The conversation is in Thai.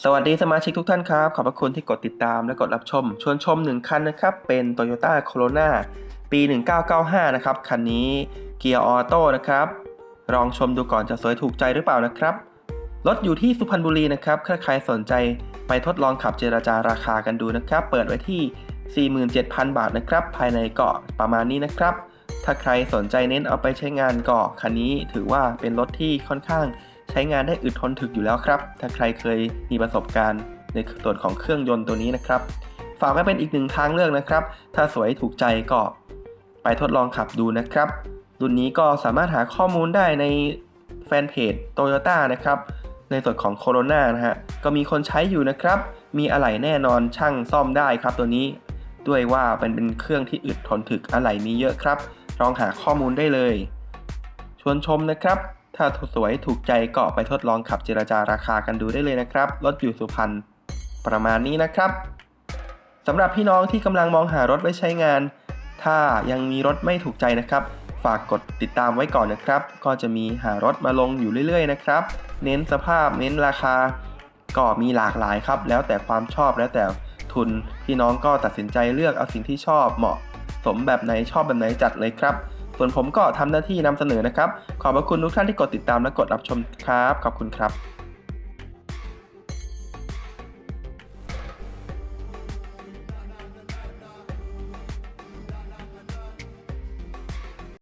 สวัสดีสมาชิกทุกท่านครับ ขอบพระคุณที่กดติดตามและกดรับชม ชวนชม 1 คันนะครับ เป็น Toyota Corona ปี 1995 นะครับ คันนี้เกียร์ออโต้นะครับ ลองชมดูก่อนจะสวยถูกใจหรือเปล่านะครับ รถอยู่ที่สุพรรณบุรีนะครับ ถ้าใครสนใจไปทดลองขับเจราจาราคากันดูนะครับ เปิดไว้ที่ 47,000 บาทนะครับ ภายในเกาะประมาณนี้นะครับ ถ้าใครสนใจเน้นเอาไปใช้งานเกาะคันนี้ถือว่าเป็นรถที่ค่อนข้าง ใช้งานได้อึดทนถึกอยู่แล้วครับ ถ้าใครเคยมีประสบการณ์ในส่วนของเครื่องยนต์ตัวนี้นะครับ ฝากไว้เป็นอีกหนึ่งทางเลือกนะครับ ถ้าสวยถูกใจก็ไปทดลองขับดูนะครับ รุ่นนี้ก็สามารถหาข้อมูลได้ในแฟนเพจ Toyota นะครับ ในส่วนของ Corona นะฮะ ก็มีคนใช้อยู่นะครับ มีอะไหล่แน่นอนช่างซ่อมได้ครับตัวนี้ ด้วยว่าเป็นเป็นเครื่องที่อึดทนถึกอะไหล่มีเยอะครับ ลองหาข้อมูลได้เลย ชวนชมนะครับ ถ้าสวยถูกใจก็ไปทดลองขับเจรจาราคากันดูได้เลยนะครับ รถอยู่สุพรรณประมาณนี้นะครับสำหรับพี่น้องที่กำลังมองหารถไว้ใช้งาน ถ้ายังมีรถไม่ถูกใจนะครับ ฝากกดติดตามไว้ก่อนนะครับ ก็จะมีหารถมาลงอยู่เรื่อยๆนะครับ เน้นสภาพเน้นราคา ก็มีหลากหลายครับ แล้วแต่ความชอบแล้วแต่ทุนพี่น้องก็ตัดสินใจเลือกเอาสิ่งที่ชอบเหมาะ สมแบบไหนชอบแบบไหนจัดเลยครับ ส่วนผมก็ทำหน้าที่นำเสนอนะครับ ขอบพระคุณทุกท่านที่กดติดตามและกดรับชมครับ ขอบคุณครับ